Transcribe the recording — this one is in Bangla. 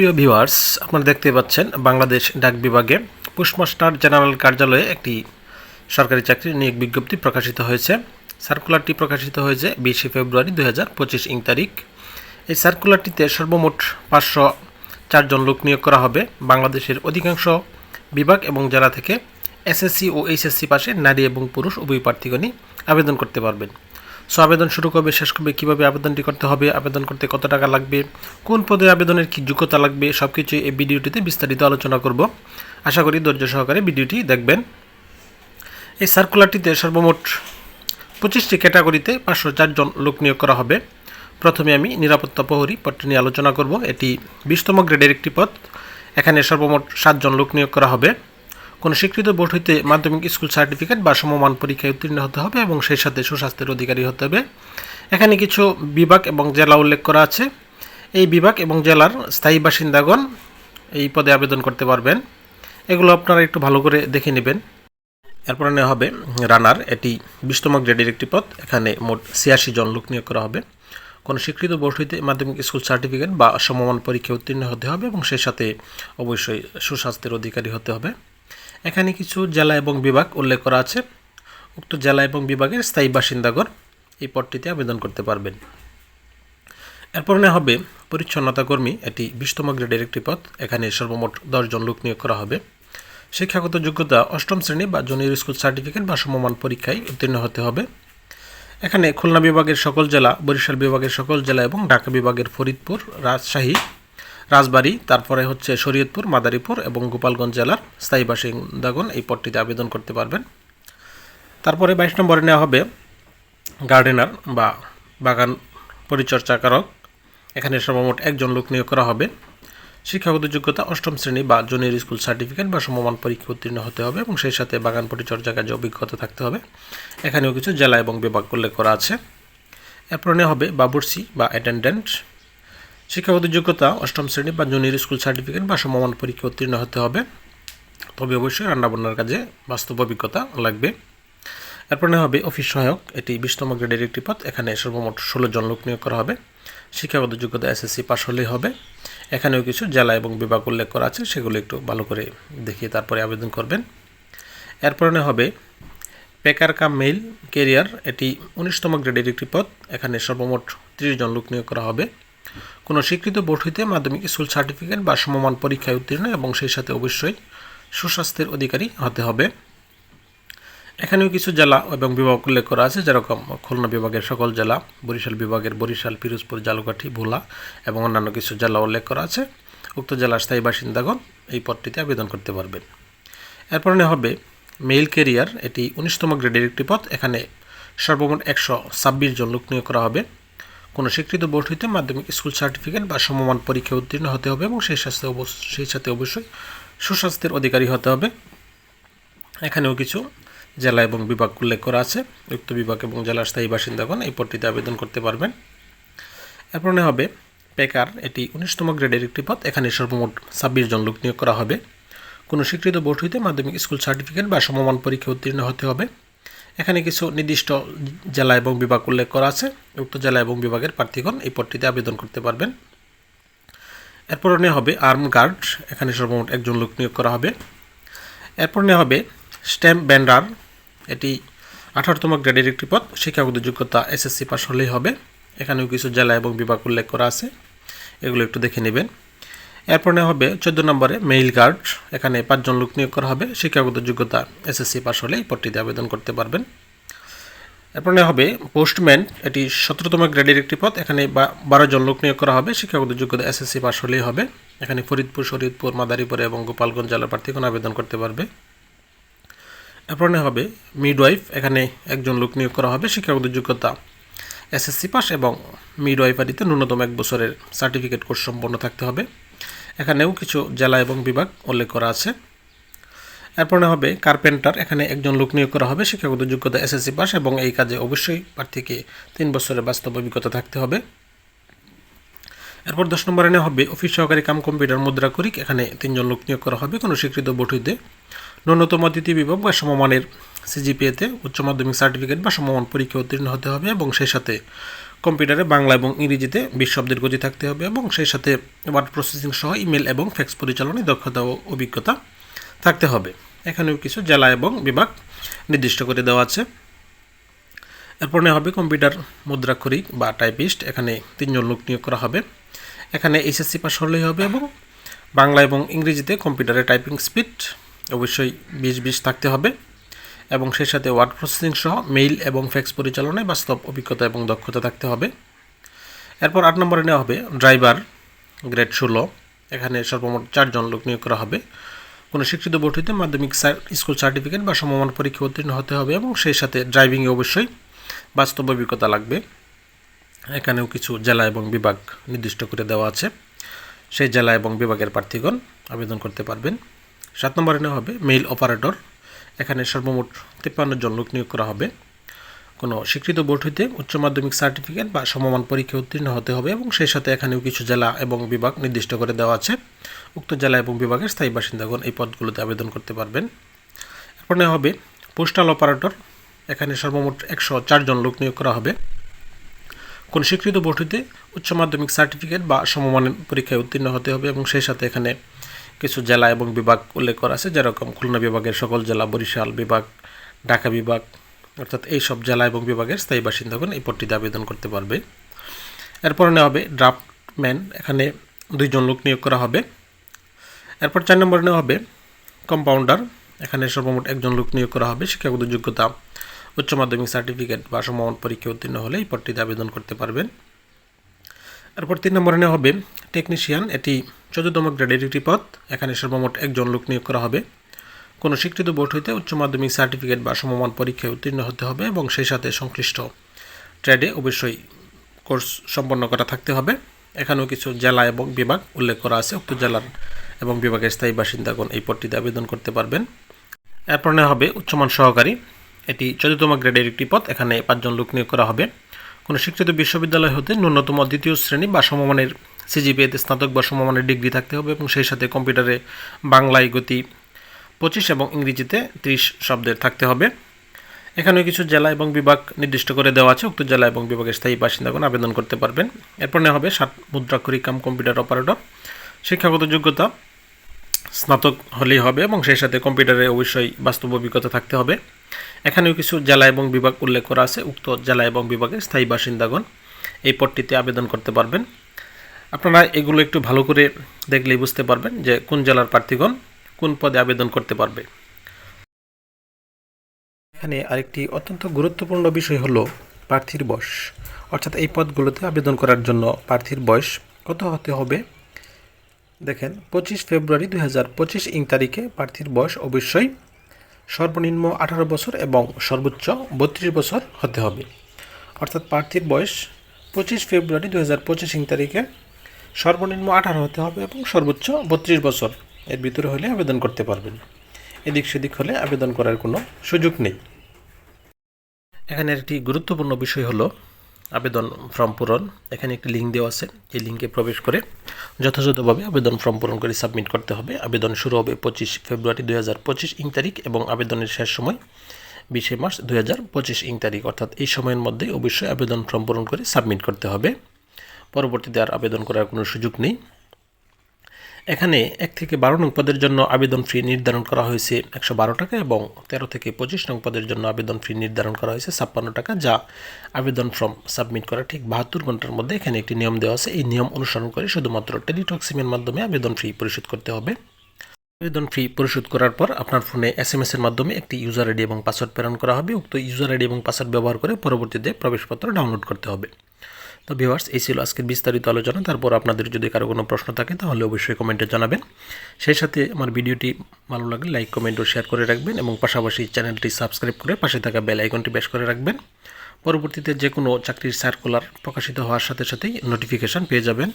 প্রিয় ভিউয়ার্স, আপনারা দেখতে পাচ্ছেন বাংলাদেশ ডাক বিভাগে পোস্টমাস্টার জেনারেল কার্যালয়ে একটি সরকারি চাকরির নিয়োগ বিজ্ঞপ্তি প্রকাশিত হয়েছে। সার্কুলারটি প্রকাশিত হয়েছে বিশে ফেব্রুয়ারি দুই হাজার পঁচিশ ইং তারিখ। এই সার্কুলারটিতে সর্বমোট পাঁচশো চারজন লোক নিয়োগ করা হবে। বাংলাদেশের অধিকাংশ বিভাগ এবং জেলা থেকে এসএসসি ও এইচএসসি পাশে নারী এবং পুরুষ উভয় প্রার্থীগণই আবেদন করতে পারবেন। সো আবেদন শুরু করবে, শেষ করবে, কীভাবে আবেদনটি করতে হবে, আবেদন করতে কত টাকা লাগবে, কোন পদে আবেদনের কী যোগ্যতা লাগবে সব কিছু এই ভিডিওটিতে বিস্তারিত আলোচনা করব। আশা করি ধৈর্য সহকারে ভিডিওটি দেখবেন। এই সার্কুলারটিতে সর্বমোট পঁচিশটি ক্যাটাগরিতে পাঁচশো চারজন লোক নিয়োগ করা হবে। প্রথমে আমি নিরাপত্তা প্রহরী পদটি নিয়ে আলোচনা করব। এটি বিশতম গ্রেডের একটি পদ। এখানে সর্বমোট সাতজন লোক নিয়োগ করা হবে। কোনো স্বীকৃত বোর্ড হইতে মাধ্যমিক স্কুল সার্টিফিকেট বা সমমান পরীক্ষায় উত্তীর্ণ হতে হবে এবং সেই সাথে সুস্বাস্থ্যের অধিকারী হতে হবে। এখানে কিছু বিভাগ এবং জেলা উল্লেখ করা আছে। এই বিভাগ এবং জেলার স্থায়ী বাসিন্দাগণ এই পদে আবেদন করতে পারবেন। এগুলো আপনারা একটু ভালো করে দেখে নেবেন। এরপরে নেওয়া হবে রানার। এটি বিশতম গ্রেডের একটি পদ। এখানে মোট ছিয়াশি জন লোক নিয়োগ করা হবে। কোনো স্বীকৃত বোর্ড হইতে মাধ্যমিক স্কুল সার্টিফিকেট বা সমমান পরীক্ষায় উত্তীর্ণ হতে হবে এবং সেই সাথে অবশ্যই সুস্বাস্থ্যের অধিকারী হতে হবে। এখানে কিছু জেলা এবং বিভাগ উল্লেখ করা আছে। উক্ত জেলা এবং বিভাগের স্থায়ী বাসিন্দাগণ এই পদটিতে আবেদন করতে পারবেন। এরপর নেওয়া হবে পরিচ্ছন্নতা কর্মী, এটি বিশতম গ্রেডের একটি পদ, এখানে সর্বমোট দশজন লোক নিয়োগ করা হবে। শিক্ষাগত যোগ্যতা অষ্টম শ্রেণি বা জুনিয়র স্কুল সার্টিফিকেট বা সমমান পরীক্ষায় উত্তীর্ণ হতে হবে। এখানে খুলনা বিভাগের সকল জেলা, বরিশাল বিভাগের সকল জেলা এবং ঢাকা বিভাগের ফরিদপুর, রাজশাহী রাজবাড়ী, তারপরে হচ্ছে শরীয়তপুর, মাদারীপুর এবং গোপালগঞ্জ জেলার স্থায়ী বাসিন্দাগণ এই পদটিতে আবেদন করতে পারবেন। তারপরে বাইশ নম্বরে নেওয়া হবে গার্ডেনার বা বাগান পরিচর্যাকারক। এখানে সর্বমোট একজন লোক নিয়োগ করা হবে। শিক্ষাগত যোগ্যতা অষ্টম শ্রেণি বা জুনিয়র স্কুল সার্টিফিকেট বা সমমান পরীক্ষা উত্তীর্ণ হতে হবে এবং সেই সাথে বাগান পরিচর্যা কাজে অভিজ্ঞতা থাকতে হবে। এখানেও কিছু জেলা এবং বিভাগ উল্লেখ করা আছে। এরপর নেওয়া হবে বাবুর্সি বা অ্যাটেন্ডেন্ট। শিক্ষাগত যোগ্যতা, অষ্টম শ্রেণি বা জুনিয়র স্কুল সার্টিফিকেট বা সমমান পরীক্ষা উত্তীর্ণ হতে হবে। তবে অবশ্যই রান্নাবান্নার কাজে বাস্তব অভিজ্ঞতা লাগবে। এরপর হবে অফিস সহায়ক। এটি বিশতম গ্রেডের একটি পদ। এখানে সর্বমোট ষোলো জন লোক নিয়োগ করা হবে। শিক্ষাগত যোগ্যতা এসএসসি পাশ হলেই হবে। এখানেও কিছু জেলা এবং বিভাগ উল্লেখ করা আছে, সেগুলো একটু ভালো করে দেখিয়ে তারপরে আবেদন করবেন। এরপরে হবে পেকার কাম মেইল কেরিয়ার। এটি উনিশতম গ্রেডের একটি পদ। এখানে সর্বমোট ত্রিশ জন লোক নিয়োগ করা হবে। কোনো স্বীকৃত বোর্ড হইতে মাধ্যমিক স্কুল সার্টিফিকেট বা সমমান পরীক্ষায় উত্তীর্ণ এবং সেই সাথে অবশ্যই সুস্বাস্থ্যের অধিকারী হতে হবে। এখানেও কিছু জেলা এবং বিভাগ উল্লেখ করা আছে, যেরকম খুলনা বিভাগের সকল জেলা, বরিশাল বিভাগের বরিশাল, পিরোজপুর, জালুকাঠি, ভোলা এবং অন্যান্য কিছু জেলা উল্লেখ করা আছে। উক্ত জেলার স্থায়ী বাসিন্দাগণ এই পদটিতে আবেদন করতে পারবেন। এরপর হবে মেইল কেরিয়ার এটি উনিশতম গ্রেডের একটি পদ। এখানে সর্বমোট একশো ছাব্বিশ জন লোক নিয়োগ করা হবে। কোনো স্বীকৃত বোর্ড হইতে মাধ্যমিক স্কুল সার্টিফিকেট বা সমমান পরীক্ষা উত্তীর্ণ হতে হবে এবং সেই সাথে সেই সাথে অবশ্যই সুস্বাস্থ্যের অধিকারী হতে হবে। এখানেও কিছু জেলা এবং বিভাগ উল্লেখ করা আছে। উক্ত বিভাগ এবং জেলার স্থায়ী বাসিন্দাগণ এই পদটিতে আবেদন করতে পারবেন। এরপর হবে পেকার। এটি উনিশতম গ্রেডের একটি পদ। এখানে সর্বমোট ছাব্বিশ জন লোক নিয়োগ করা হবে। কোনো স্বীকৃত বোর্ড হইতে মাধ্যমিক স্কুল সার্টিফিকেট বা সমমান পরীক্ষা উত্তীর্ণ হতে হবে। এখানে কিছু নির্দিষ্ট জেলা এবং বিভাগ উল্লেখ করা আছে। উক্ত জেলা এবং বিভাগের প্রার্থীগণ এই পদটিতে আবেদন করতে পারবেন। এরপর নেওয়া হবে আর্ম গার্ড। এখানে সর্বমোট একজন লোক নিয়োগ করা হবে। এরপর নেওয়া হবে স্ট্যাম্প ব্যান্ডার। এটি আঠারোতম গ্রেডের একটি পদ। শিক্ষাগত যোগ্যতা এসএসসি পাস হলেই হবে। এখানেও কিছু জেলা এবং বিভাগ উল্লেখ করা আছে। এগুলো একটু দেখে নেবেন। এরপর নেওয়া হবে চোদ্দ নম্বরে মেইল গার্ড এখানে পাঁচজন লোক নিয়োগ করা হবে। শিক্ষাগত যোগ্যতা এসএসসি পাশ হলে এই পদটিতে আবেদন করতে পারবেন। এরপর নেওয়া হবে পোস্টম্যান। এটি সতেরোতম গ্রেডের একটি পদ। এখানে বারো জন লোক নিয়োগ করা হবে। শিক্ষাগত যোগ্যতা এসএসসি পাশ হলেই হবে। এখানে ফরিদপুর শরীদপুর মাদারীপুর এবং গোপালগঞ্জ জেলার প্রার্থীগণ আবেদন করতে পারবে। এরপর নেওয়া হবে মিডওয়াইফ। এখানে একজন লোক নিয়োগ করা হবে। শিক্ষাগত যোগ্যতা এসএসসি পাস এবং মিডওয়াইফারিতে ন্যূনতম এক বছরের সার্টিফিকেট কোর্স সম্পন্ন থাকতে হবে। এখানেও কিছু জেলা এবং বিভাগ উল্লেখ করা আছে। এরপরে হবে কার্পেন্টার। এখানে একজন লোক নিয়োগ করা হবে, শিক্ষাগত যোগ্যতা এসএসসি পাস এবং এই কাজে অবশ্যই প্রার্থীকে তিন বছরের বাস্তব অভিজ্ঞতা থাকতে হবে। এরপর দশ নম্বরে নেওয়া হবে অফিস সহকারী কাম কম্পিউটার মুদ্রা করিক। এখানে তিনজন লোক নিয়োগ করা হবে, কোনো স্বীকৃত বটুইতে ন্যূনতম দ্বিতীয় বিভাগ বা সমমানের সিজিপিএতে উচ্চ মাধ্যমিক সার্টিফিকেট বা সমমান পরীক্ষা উত্তীর্ণ হতে হবে এবং সেই সাথে কম্পিউটারে বাংলা এবং ইংরেজিতে বিশ শব্দের গতি থাকতে হবে এবং সেই সাথে ওয়ার্ড প্রসেসিং সহ ইমেল এবং ফ্যাক্স পরিচালনায় দক্ষতা ও অভিজ্ঞতা থাকতে হবে। এখানেও কিছু জেলা এবং বিভাগ নির্দিষ্ট করে দেওয়া আছে। এরপর নেওয়া হবে কম্পিউটার মুদ্রাক্ষরিক বা টাইপিস্ট। এখানে তিনজন লোক নিয়োগ করা হবে। এখানে এইচএসসি পাস হলেই হবে এবং বাংলা এবং ইংরেজিতে কম্পিউটারে টাইপিং স্পিড অবশ্যই বিশ বিশ থাকতে হবে। এবং সেই সাথে ওয়ার্ড প্রসেসিং সহ মেইল এবং ফ্যাক্স পরিচালনায় বাস্তব অভিজ্ঞতা এবং দক্ষতা থাকতে হবে। এরপর আট নম্বরে নেওয়া হবে ড্রাইভার গ্রেড ষোলো। এখানে সর্বমোট চারজন লোক নিয়োগ করা হবে। কোনো শিক্ষিত বোর্ড মাধ্যমিক স্কুল সার্টিফিকেট বা সমমান পরীক্ষা উত্তীর্ণ হতে হবে এবং সেই সাথে ড্রাইভিংয়ে অবশ্যই বাস্তব অভিজ্ঞতা লাগবে। এখানেও কিছু জেলা এবং বিভাগ নির্দিষ্ট করে দেওয়া আছে। সেই জেলা এবং বিভাগের প্রার্থীগণ আবেদন করতে পারবেন। সাত নম্বরে নেওয়া হবে মেইল অপারেটর। এখানে সর্বমোট তিপ্পান্ন জন লোক নিয়োগ করা হবে। কোনো স্বীকৃত বোর্ড হইতে উচ্চ মাধ্যমিক সার্টিফিকেট বা সমমান পরীক্ষা উত্তীর্ণ হতে হবে এবং সেই সাথে এখানেও কিছু জেলা এবং বিভাগ নির্দিষ্ট করে দেওয়া আছে। উক্ত জেলা এবং বিভাগের স্থায়ী বাসিন্দাগণ এই পদগুলোতে আবেদন করতে পারবেন। এরপর নেওয়া হবে পোস্টাল অপারেটর। এখানে সর্বমোট একশো চারজন লোক নিয়োগ করা হবে। কোন স্বীকৃত বোর্ড হইতে উচ্চ মাধ্যমিক সার্টিফিকেট বা সমমানের পরীক্ষায় উত্তীর্ণ হতে হবে এবং সেই সাথে এখানে কিছু জেলা এবং বিভাগ উল্লেখ করা আছে, যেরকম খুলনা বিভাগের সকল জেলা, বরিশাল বিভাগ, ঢাকা বিভাগ, অর্থাৎ এই সব জেলা এবং বিভাগের স্থায়ী বাসিন্দাগণ এই পদটিতে আবেদন করতে পারবে। এরপরে নেওয়া হবে ড্রাফটম্যান, এখানে দুইজন লোক নিয়োগ করা হবে। এরপর চার নম্বরে নেওয়া হবে কম্পাউন্ডার, এখানে সর্বমোট একজন লোক নিয়োগ করা হবে। শিক্ষাগত যোগ্যতা, উচ্চ মাধ্যমিক সার্টিফিকেট বা সমমান পরীক্ষা উত্তীর্ণ হলে এই পদটিতে আবেদন করতে পারবেন। এরপর তিন নম্বরে নেওয়া হবে টেকনিশিয়ান, এটি চোদ্দতম গ্রেডের একটি পদ। এখানে সর্বমোট একজন লোক নিয়োগ করা হবে। কোনো স্বীকৃত বোর্ড হইতে উচ্চ মাধ্যমিক সার্টিফিকেট বা সমমান পরীক্ষায় উত্তীর্ণ হতে হবে এবং সেই সাথে সংশ্লিষ্ট ট্রেডে অবশ্যই কোর্স সম্পন্ন করা থাকতে হবে। এখানেও কিছু জেলা এবং বিভাগ উল্লেখ করা আছে। উক্ত জেলার এবং বিভাগের স্থায়ী বাসিন্দাগণ এই পদটিতে আবেদন করতে পারবেন। এরপর নেওয়া হবে উচ্চমান সহকারী। এটি চতুর্থম গ্রেডের একটি পদ। এখানে পাঁচজন লোক নিয়োগ করা হবে। কোনো শিক্ষিত বিশ্ববিদ্যালয় হতে ন্যূনতম দ্বিতীয় শ্রেণি বা সমমানের সিজিপিএতে স্নাতক বা সমমানের ডিগ্রি থাকতে হবে এবং সেই সাথে কম্পিউটারে বাংলায় গতি পঁচিশ এবং ইংরেজিতে ত্রিশ শব্দের থাকতে হবে। এখানেও কিছু জেলা এবং বিভাগ নির্দিষ্ট করে দেওয়া আছে। উক্ত জেলা এবং বিভাগের স্থায়ী বাসিন্দাগণ আবেদন করতে পারবেন। এরপর নেওয়া হবে সাত মুদ্রাক্ষরিক কাম কম্পিউটার অপারেটর। শিক্ষাগত যোগ্যতা স্নাতক হলেই হবে এবং সেই সাথে কম্পিউটারে অবশ্যই বাস্তব অভিজ্ঞতা থাকতে হবে। এখানেও কিছু জেলা এবং বিভাগ উল্লেখ করা আছে। উক্ত জেলা এবং বিভাগের স্থায়ী বাসিন্দাগণ এই পদটিতে আবেদন করতে পারবেন। আপনারা এগুলো একটু ভালো করে দেখলেই বুঝতে পারবেন যে কোন জেলার প্রার্থীগণ কোন পদে আবেদন করতে পারবে। এখানে আরেকটি অত্যন্ত গুরুত্বপূর্ণ বিষয় হলো প্রার্থীর বয়স। অর্থাৎ এই পদগুলোতে আবেদন করার জন্য প্রার্থীর বয়স কত হতে হবে? দেখেন, পঁচিশ ফেব্রুয়ারি দুই হাজার পঁচিশ ইং তারিখে প্রার্থীর বয়স অবশ্যই সর্বনিম্ন আঠারো বছর এবং সর্বোচ্চ বত্রিশ বছর হতে হবে। অর্থাৎ প্রার্থীর বয়স পঁচিশ ফেব্রুয়ারি দু হাজার পঁচিশ ইং তারিখে সর্বনিম্ন আঠারো হতে হবে এবং সর্বোচ্চ বত্রিশ বছর এর ভিতরে হলে আবেদন করতে পারবেন। এদিক সেদিক হলে আবেদন করার কোনো সুযোগ নেই। এখানে একটি গুরুত্বপূর্ণ বিষয় হলো আবেদন ফর্ম পূরণ। এখানে একটি লিঙ্ক দেওয়া আছে। এই লিঙ্কে প্রবেশ করে যথাযথভাবে আবেদন ফর্ম পূরণ করে সাবমিট করতে হবে। আবেদন শুরু হবে পঁচিশ ফেব্রুয়ারি দুই হাজার পঁচিশ ইং তারিখ এবং আবেদনের শেষ সময় বিশে মার্চ দুই হাজার পঁচিশ ইং তারিখ। অর্থাৎ এই সময়ের মধ্যে অবশ্যই আবেদন ফর্ম পূরণ করে সাবমিট করতে হবে। পরবর্তীতে আর আবেদন করার কোনো সুযোগ নেই। এখানে এক থেকে বারো নং পদের জন্য আবেদন ফি নির্ধারণ করা হয়েছে একশো বারো টাকা এবং তেরো থেকে পঁচিশ নং পদের জন্য আবেদন ফি নির্ধারণ করা হয়েছে ছাপ্পান্ন টাকা, যা আবেদন ফর্ম সাবমিট করা ঠিক বাহাত্তর ঘণ্টার মধ্যে এখানে একটি নিয়ম দেওয়া আছে। এই নিয়ম অনুসরণ করে শুধুমাত্র টেলিটক সিমের মাধ্যমে আবেদন ফি পরিশোধ করতে হবে। আবেদন ফি পরিশোধ করার পর আপনার ফোনে এস এম এর মাধ্যমে একটি ইউজার আইডি এবং পাসওয়ার্ড প্রেরণ করা হবে। উক্ত ইউজার আইডি এবং পাসওয়ার্ড ব্যবহার করে পরবর্তীতে প্রবেশপত্র ডাউনলোড করতে হবে। তো ভিউয়ার্স এই ছিল আজকের বিস্তারিত আলোচনা। তারপর আপনাদের যদি কারও কোনো প্রশ্ন থাকে, তাহলে অবশ্যই কমেন্টে জানাবেন। সেই সাথে আমার ভিডিওটি ভালো লাগলে লাইক কমেন্ট ও শেয়ার করে রাখবেন এবং পাশাপাশি চ্যানেলটি সাবস্ক্রাইব করে পাশে থাকা বেল আইকনটি বেশ করে রাখবেন। পরবর্তীতে যে কোনো চাকরির সার্কুলার প্রকাশিত হওয়ার সাথে সাথেই নোটিফিকেশান পেয়ে যাবেন।